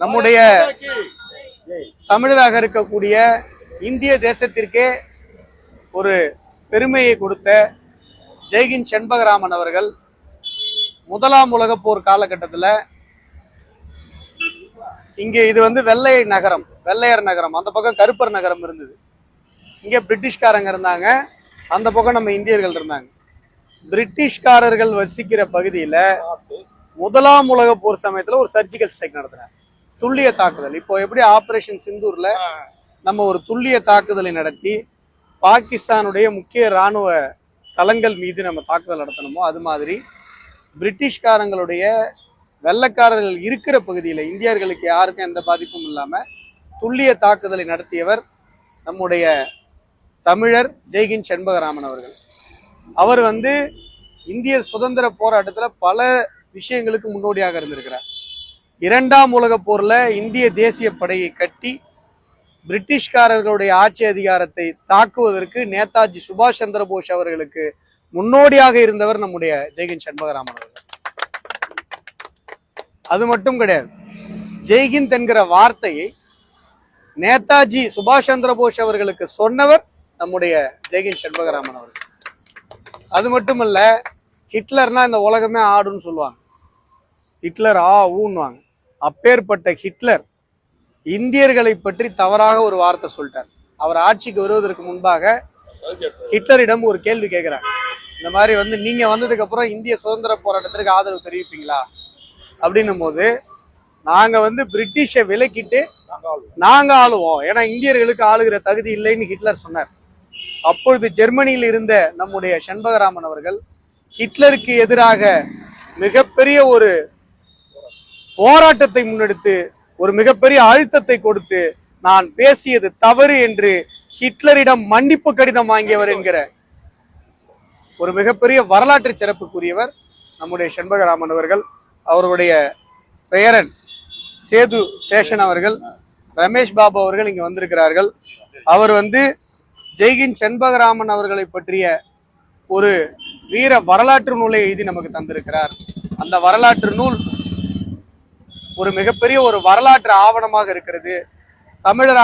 நம்முடைய தமிழராக இருக்கக்கூடிய இந்திய தேசத்திற்கே ஒரு பெருமையை கொடுத்த ஜெய்கின் செண்பகராமன் அவர்கள் முதலாம் உலகப் போர் காலகட்டத்தில் இங்கே இது வந்து வெள்ளை நகரம் வெள்ளையர் நகரம். அந்த பக்கம் கருப்பர் நகரம் இருந்தது. இங்கே பிரிட்டிஷ்காரங்க இருந்தாங்க. அந்த பக்கம் நம்ம இந்தியர்கள் இருந்தாங்க. பிரிட்டிஷ்காரர்கள் வசிக்கிற பகுதியில் முதலாம் உலக போர் சமயத்துல ஒரு சர்ஜிக்கல் ஸ்ட்ரைக் நடத்தினார் துல்லிய தாக்குதல். இப்போ எப்படி ஆபரேஷன் சிந்தூர்ல நம்ம ஒரு துல்லிய தாக்குதலை நடத்தி பாகிஸ்தானுடைய முக்கிய ராணுவ தளங்கள் மீது நம்ம தாக்குதல் நடத்தணுமோ அது மாதிரி பிரிட்டிஷ்காரங்களுடைய வெள்ளக்காரர்கள் இருக்கிற பகுதியில் இந்தியர்களுக்கு யாருக்கும் எந்த பாதிப்பும் இல்லாம துல்லிய தாக்குதலை நடத்தியவர் நம்முடைய தமிழர் ஜெய்கின் செண்பகராமன் அவர்கள். அவர் வந்து இந்திய சுதந்திர போராட்டத்துல பல விஷயங்களுக்கு முன்னோடியாக இருந்திருக்கிறார். இரண்டாம் உலகப் போர்ல இந்திய தேசிய படையை கட்டி பிரிட்டிஷ்காரர்களுடைய ஆட்சி அதிகாரத்தை தாக்குவதற்கு நேதாஜி சுபாஷ் சந்திர போஸ் அவர்களுக்கு முன்னோடியாக இருந்தவர் நம்முடைய ஜெய்கின் சண்முகராமன் அவர்கள். அது மட்டும் கிடையாது. ஜெய்கிந்த் என்கிற வார்த்தையை நேதாஜி சுபாஷ் சந்திர போஸ் அவர்களுக்கு சொன்னவர் நம்முடைய ஜெய்கின் சண்முகராமன் அவர்கள். அது மட்டும் இல்லை ஹிட்லர்னா இந்த உலகமே ஆடுன்னு சொல்லுவாங்க. ஹிட்லர் ஆ ஊன்னுவாங்க. அப்பேற்பட்ட ஹிட்லர் இந்தியர்களை பற்றி தவறாக ஒரு வார்த்தை சொல்லிட்டார். அவர் ஆட்சிக்கு வருவதற்கு முன்பாக ஹிட்லரிடம் ஒரு கேள்வி கேட்கிறார். இந்த மாதிரி வந்து நீங்க வந்ததுக்கு அப்புறம் இந்திய சுதந்திர போராட்டத்திற்கு ஆதரவு தெரிவிப்பீங்களா? அப்படின்னும் போது நாங்க வந்து பிரிட்டிஷை விலக்கிட்டு நாங்க ஆளுவோம். ஏன்னா இந்தியர்களுக்கு ஆளுகிற தகுதி இல்லைன்னு ஹிட்லர் சொன்னார். அப்பொழுது ஜெர்மனியில் இருந்த நம்முடைய செண்பகராமன் அவர்கள் ஹிட்லருக்கு எதிராக மிகப்பெரிய ஒரு போராட்டத்தை முன்னெடுத்து ஒரு மிகப்பெரிய அழுத்தத்தை கொடுத்து நான் பேசியது தவறு என்று ஹிட்லரிடம் மன்னிப்பு கடிதம் வாங்கியவர் என்கிற ஒரு மிகப்பெரிய வரலாற்று சிறப்புக்குரியவர் நம்முடைய செண்பகராமன் அவர்கள் அவருடைய பெயரன் சேது சேஷன் அவர்கள் ரமேஷ் பாபு அவர்கள் இங்கே வந்திருக்கிறார்கள். அவர் வந்து ஜெய்கின் செண்பகராமன் அவர்களை பற்றிய ஒரு வீர வரலாற்று நூலை எழுதி நமக்கு தந்திருக்கிறார். அந்த வரலாற்று நூல் ஒரு மிகப்பெரிய ஒரு வரலாற்று ஆவணமாக இருக்கிறது. தமிழர்